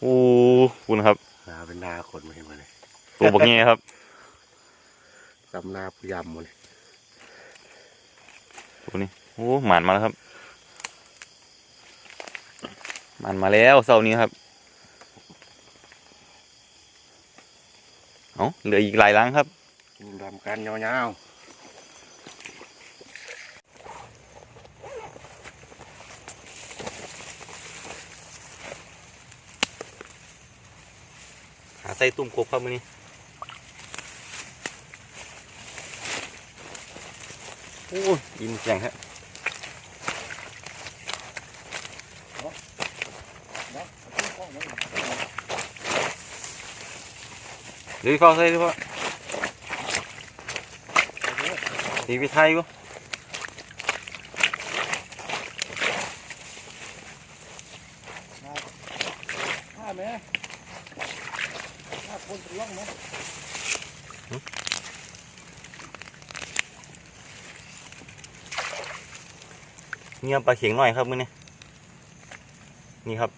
โอ้คุณครับนาเป็นนาคนมาเห็นมาเลยตัวบักเงี้ยครับตำนาพยายามหมดเลยตัวนี้โอ้หมานมาแล้วครับหมานมาแล้วเสาร์นี้ครับเอาเหลืออีกหลายลังครับกินรำกันยาวห ใส่ตุ่มกบครับมือนี้โอ้ยยินแข็งฮะดี๋ยวพ่อใส่ดิพ่อดีพี่ไทยกู ๆห้าแม่ห้าคนเป็น ล่องไหมเงียบปลาเข็งหน่อยครับมือนี้นี่ครับ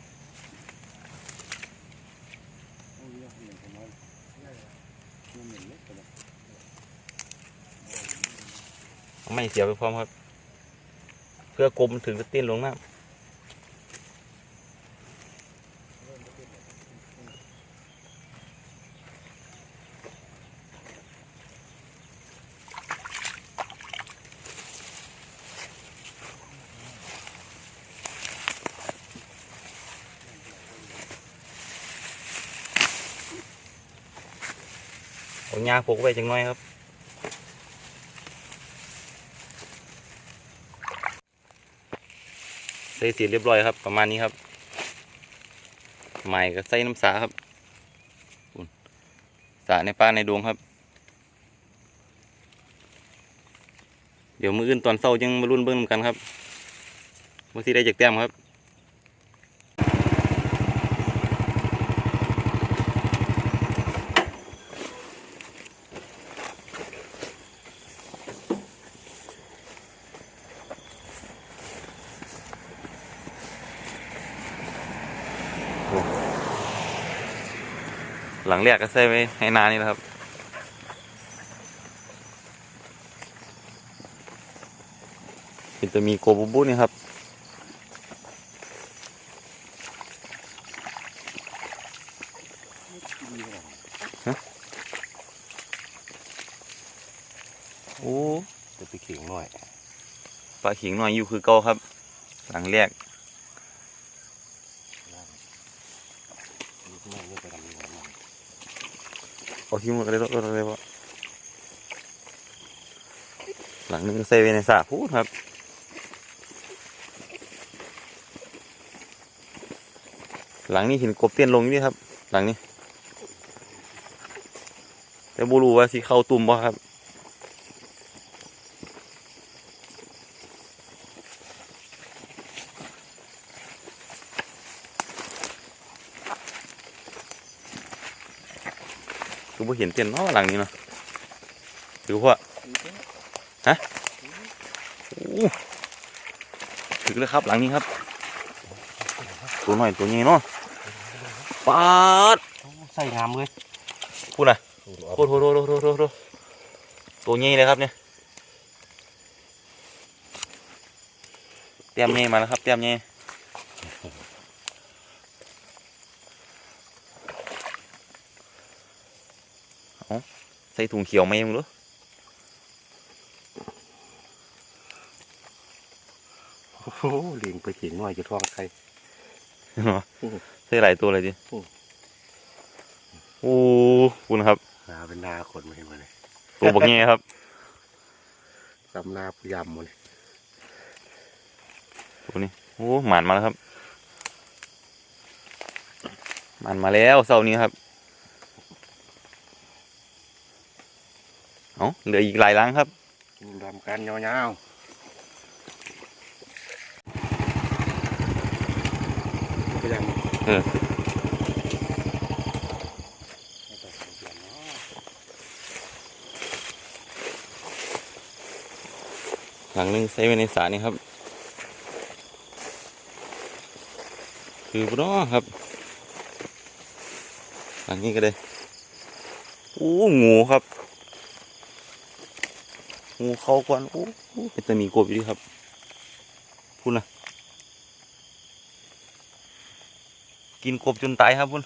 ไม่เสียไปพร้อมครับ เพื่อกลมถึงจะติ้นลงน้ำ เอายาปลูกไว้จังน้อยครับใส่สีเรียบร้อยครับ ประมาณนี้ครับใหม่ก็ใส่น้ำสาครับอุ่นสาในป้าในดวงครับ เดี๋ยวมืออื่นตอนเศร้ายังมารุ่นเบิ้งกันครับว่าที่ได้จากแต้มครับ หลังแรกก็ใส่ไว้ให้นานนี่แหละครับ เป็นตัวมีโกบูบูนี่ครับโอ้จะไปเข่งหน่อยปลาขิงหน่อยอยู่คือเก่าครับ หลังแรก ไม่ไม่ไปทำยังไงบ้าง ขี้มืออะไรถอะไรวะหลังนึงก็ใส่ไว้ในสาพูดครับหลังนี้หินกบเตี้ยนลงนี่ครับ หลังนี้แต่บูรูว่าสิเข้าตุ่มบ่ครับ คือบ่เห็นเตี้ยนเนาะหลังนี้เนาะดูว่าฮะโอ้ถึงแล้วครับหลังนี้ครับ ตัวหน่อยตัวใหญ่เนาะปาดใส่งามเลยพูดนะโคตรโคตรโคตรโคตรโคตรโคตรตัวใหญ่เลยครับเนี่ยเตรียมใหญ่มาแล้วครับเตรียมให เอาใส่ถุงเขียวไหมมึงรู้โอ้โหเลี้ยงไปเข่งหน่อยจะท้องใครใส่หลายตัวเลยดิอืมโอ้คุณครับนาเป็นนาคนมาเห็นมาเลยตัวบักเงี้ยครับตำนาพยายามหมดเลยตัวนี้โอ้หมานมาแล้วครับหมานมาแล้วเสาร์นี้ครับ เอาเหลืออีกหลายลังครับกินรำกันยาวๆพยายามเออหลังหนึงใส่ไว้ในสานี่ครับ คือบ่เนาะครับ หลังนี้ก็ได้ โอ้ งูครับ งูเข้าก่อนโอ้เป็นตะมีกบอยู่ดีครับพุ่นนะกินกบจนตายครับพุ่น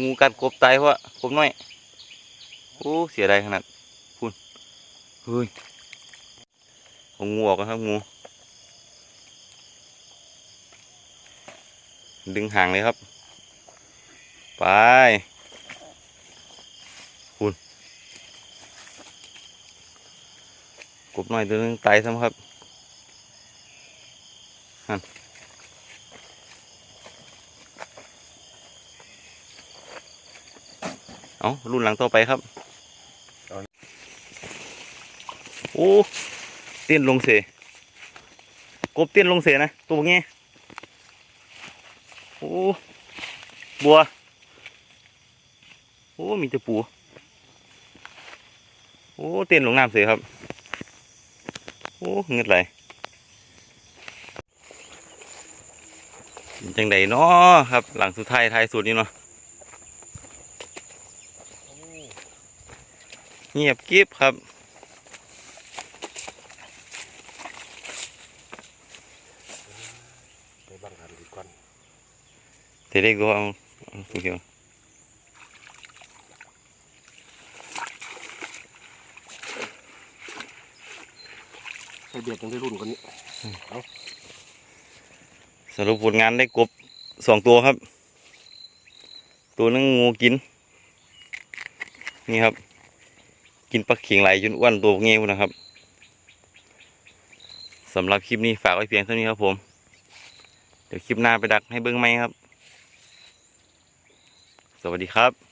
งูกัดกบตายเพราะว่ากบน้อยโอ้เสียดายขนาดพุ่นเฮ้ยเอางูออกกันครับงูดึงห่างเลยครับ ไปคุณ กบหน่อยตัวนึงตายซ้ำครับนั่นเอารุ่นหลังต่อไปครับ โอ้เตี้ยนลงเสกบเตี้ยนลงเสนะตัวงี้โอ้บัว โอ้ มีต่ปู โอ้ เต้นลงน้ำเสียครับ โอ้เงิดไหลเป็นจังใดเนาะครับ หลังสุดท้ายท้ายสุดนี่เนาะเงียบกริบครับไปบังหันดีก่อนเด็กก็เอาเอาสุเขียว เบียดยังได้รุ่นกว่านี้าสรุปผลงานได้กบสองตัวครับ ตัวนึงงูกิน นี่ครับ กินปลาเขียงไหลจนอ้วนตัวเงี้ยวนะครับสำหรับคลิปนี้ฝากไว้เพียงเท่านี้ครับผม เดี๋ยวคลิปหน้าไปดักให้เบิ้งไหมครับ สวัสดีครับ